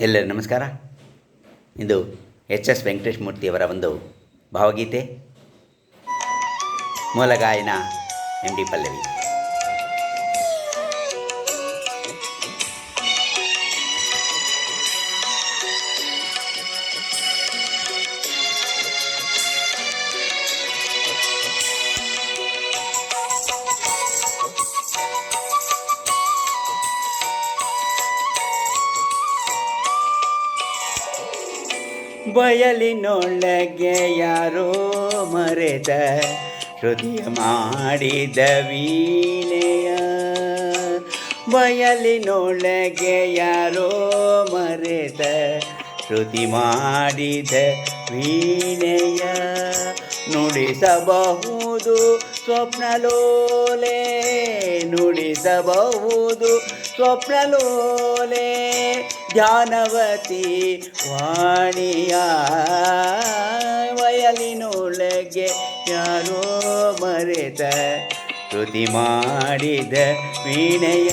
ಎಲ್ಲರಿಗೂ ನಮಸ್ಕಾರ. ಇಂದು ಎಚ್ ಎಸ್ ವೆಂಕಟೇಶ್ ಮೂರ್ತಿಯವರ ಒಂದು ಭಾವಗೀತೆ. ಮೂಲಗಾಯನ ಎಂ ಡಿ ಪಲ್ಲವಿ. ಬಯಲಿನೊಳಗೆ ಯಾರೋ ಮರೆತ ಹೃದಯ ಮಾಡಿದ ವೀಣೆಯ. ಬಯಲಿನೊಳಗೆ ಯಾರೋ ಮರೆತ ಶ್ರುತಿ ಮಾಡಿದ ವೀಣೆಯ. ನುಡಿಸಬಹುದು ಸ್ವಪ್ನಲೋಲೆ ನುಡಿಸಬಹುದು ಸ್ವಪ್ನಲೋಲೆ ಧ್ಯಾನವತಿ ವಾಣಿಯ ವಯಲಿನೊಳಗೆ ಯಾರೋ ಮರೆತ ಶ್ರುತಿ ಮಾಡಿದ ವೀಣೆಯ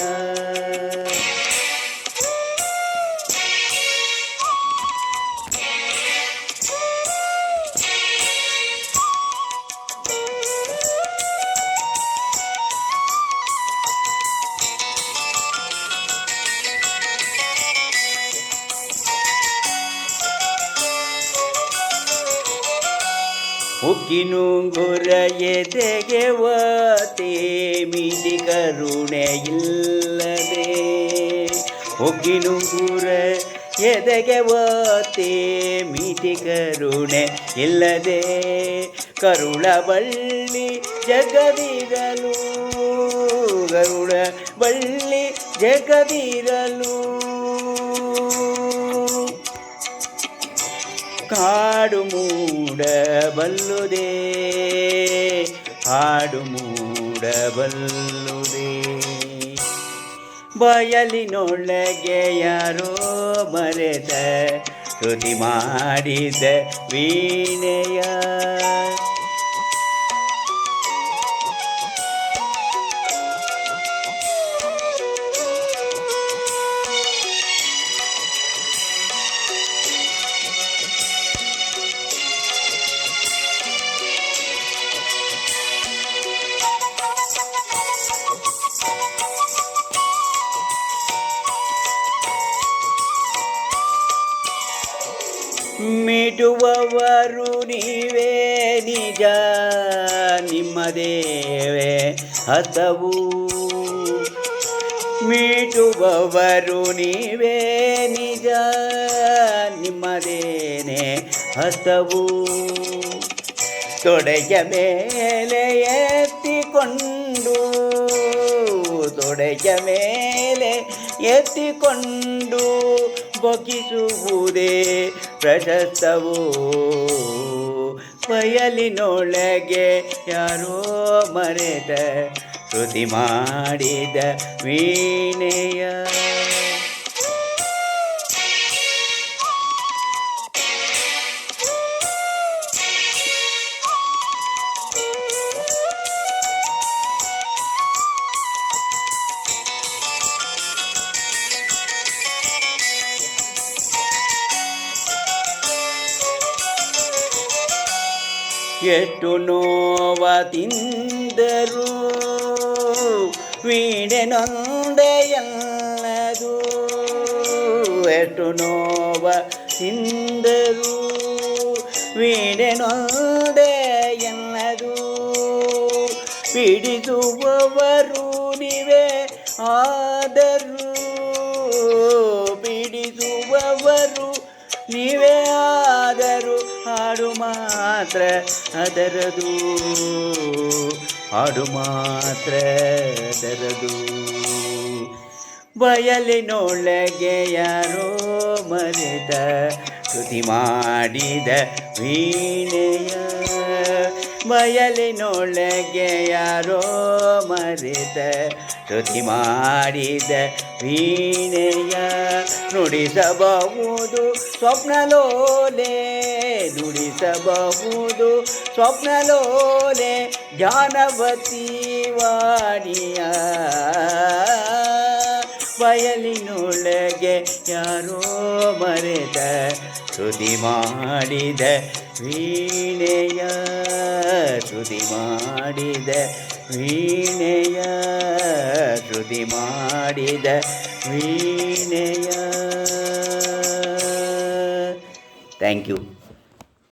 ಉಕ್ಕಿನುಂಗುರ ಎದೆಗೆ ವತೆ ಮಿಡಿ ಕರುಣೆ ಇಲ್ಲದೆ. ಗುರ ಎದೆಗೆ ವತೆ ಮಿತಿ ಕರುಣೆ ಇಲ್ಲದೆ. ಕರುಳ ಬಳ್ಳಿ ಜಗದಿರಲು ಕರುಣ ಬಳ್ಳಿ ಜಗದಿರಲು. ಕಾಡು ಮೂಡಬಲ್ಲುದೇ ಹಾಡು ಮೂಡಬಲ್ಲುದೇ. ಬಯಲಿನೊಳಗೆ ಯಾರೋ ಮರೆತ ಸ್ತುತಿ ಮಾಡಿದ ವೀಣೆಯ ಮಿಟುವವರು ನೀವೇ ನಿಜ, ನಿಮ್ಮ ದೇವೇ ಹತವು. ಮೀಟುವವರು ನೀವೇ ನಿಜ ನಿಮ್ಮದೇನೆ ಹಸವು ತೊಡೆಯ ಮೇಲೆ ಎತ್ತಿಕೊಂಡು, ತೊಡೆಯ ಮೇಲೆ ಎತ್ತಿಕೊಂಡು ಬೊಗಿಸುವುದೇ ಪ್ರಶಸ್ತವು ಬಯಲಿನೊಳಗೆ ಯಾರೋ ಮರೆತ ಶ್ರುತಿ ಮಾಡಿದ ವೀಣೆಯ ಎಷ್ಟು ನೋವ ತಿಂದರು ವೀಣೆ ನೊಂದೆಯಲ್ಲದು ಎಷ್ಟು ನೋವ ತಿಂದರು ವೀಣೆ ನೊಂದೆಯಲ್ಲದು ಮಾತ್ರ ಅದರದು. ಹಾಡು ಮಾತ್ರ ಅದರದು. ಬಯಲಿನೊಳಗೆ ಯಾರೋ ಮರೆತ ಸ್ತುತಿ ಮಾಡಿದ ವೀಣೆಯ ಬಯಲಿನೊಳಗೆ ಯಾರೋ ಮರಿದ ಸ್ತುತಿ ಮಾಡಿದ ವೀಣೆಯ ನುಡಿಸಬಹುದು ಸ್ವಪ್ನಲೋಲೆ ನುಡಿಸಬಹುದು ಸ್ವಪ್ನಲೋಲೆ ಜಾನವತಿ ವಾಣಿಯ. ಬಯಲಿನೊಳಗೆ ಯಾರೋ ಮರೆತ ಶ್ರುತಿ ಮಾಡಿದ ವೀಣೆಯ ಶ್ರುತಿ ಮಾಡಿದ ವೀಣೆಯ ಶ್ರುತಿ ಮಾಡಿದ ವೀಣೆಯ. Thank you